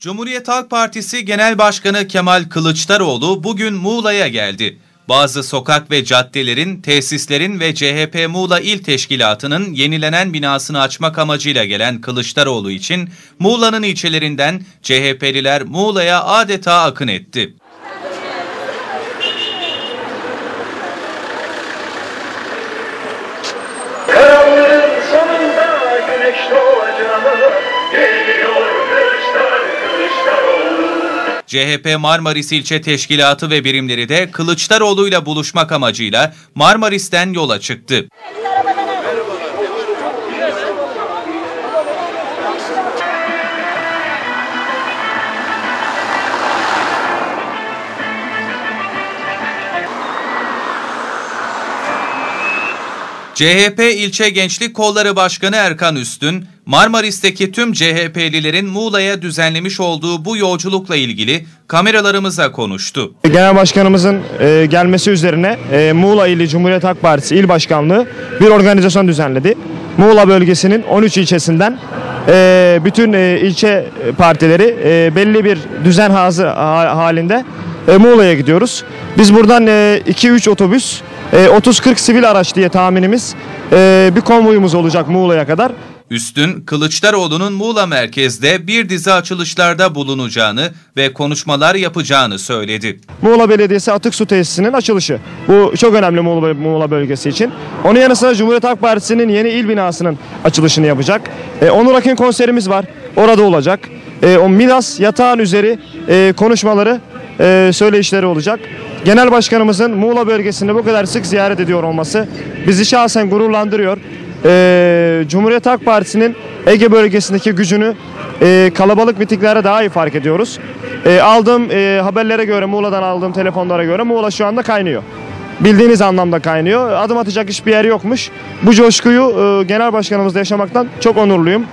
Cumhuriyet Halk Partisi Genel Başkanı Kemal Kılıçdaroğlu bugün Muğla'ya geldi. Bazı sokak ve caddelerin, tesislerin ve CHP Muğla İl Teşkilatı'nın yenilenen binasını açmak amacıyla gelen Kılıçdaroğlu için Muğla'nın ilçelerinden CHP'liler Muğla'ya adeta akın etti. Karanlığın sonunda güneş doğacak Geliyor CHP Marmaris İlçe Teşkilatı ve birimleri de Kılıçdaroğlu'yla buluşmak amacıyla Marmaris'ten yola çıktı. CHP İlçe Gençlik Kolları Başkanı Erkan Üstün, Marmaris'teki tüm CHP'lilerin Muğla'ya düzenlemiş olduğu bu yolculukla ilgili kameralarımıza konuştu. Genel Başkanımızın e, gelmesi üzerine e, Muğla İli Cumhuriyet Halk Partisi İl Başkanlığı bir organizasyon düzenledi. Muğla bölgesinin 13 ilçesinden e, bütün e, ilçe partileri e, belli bir düzen hazı ha- halinde e, Muğla'ya gidiyoruz. Biz buradan e, 2-3 otobüs, e, 30-40 sivil araç diye tahminimiz e, bir konvoyumuz olacak Muğla'ya kadar. Üstün, Kılıçdaroğlu'nun Muğla merkezde bir dizi açılışlarda bulunacağını ve konuşmalar yapacağını söyledi. Muğla Belediyesi Atık Su Tesisi'nin açılışı. Bu çok önemli Muğla, Muğla bölgesi için. Onun yanı sıra Cumhuriyet Halk Partisi'nin yeni il binasının açılışını yapacak. E, Onur Akın konserimiz var. Orada olacak. E, o Midas yatağın üzeri e, konuşmaları, e, söyleyişleri olacak. Genel Başkanımızın Muğla bölgesinde bu kadar sık ziyaret ediyor olması bizi şahsen gururlandırıyor. E, Cumhuriyet Halk Partisi'nin Ege bölgesindeki gücünü e, kalabalık mitinglere daha iyi fark ediyoruz. E, aldığım e, haberlere göre, Muğla'dan aldığım telefonlara göre Muğla şu anda kaynıyor. Bildiğiniz anlamda kaynıyor. Adım atacak hiçbir yer yokmuş. Bu coşkuyu e, genel başkanımızla yaşamaktan çok onurluyum.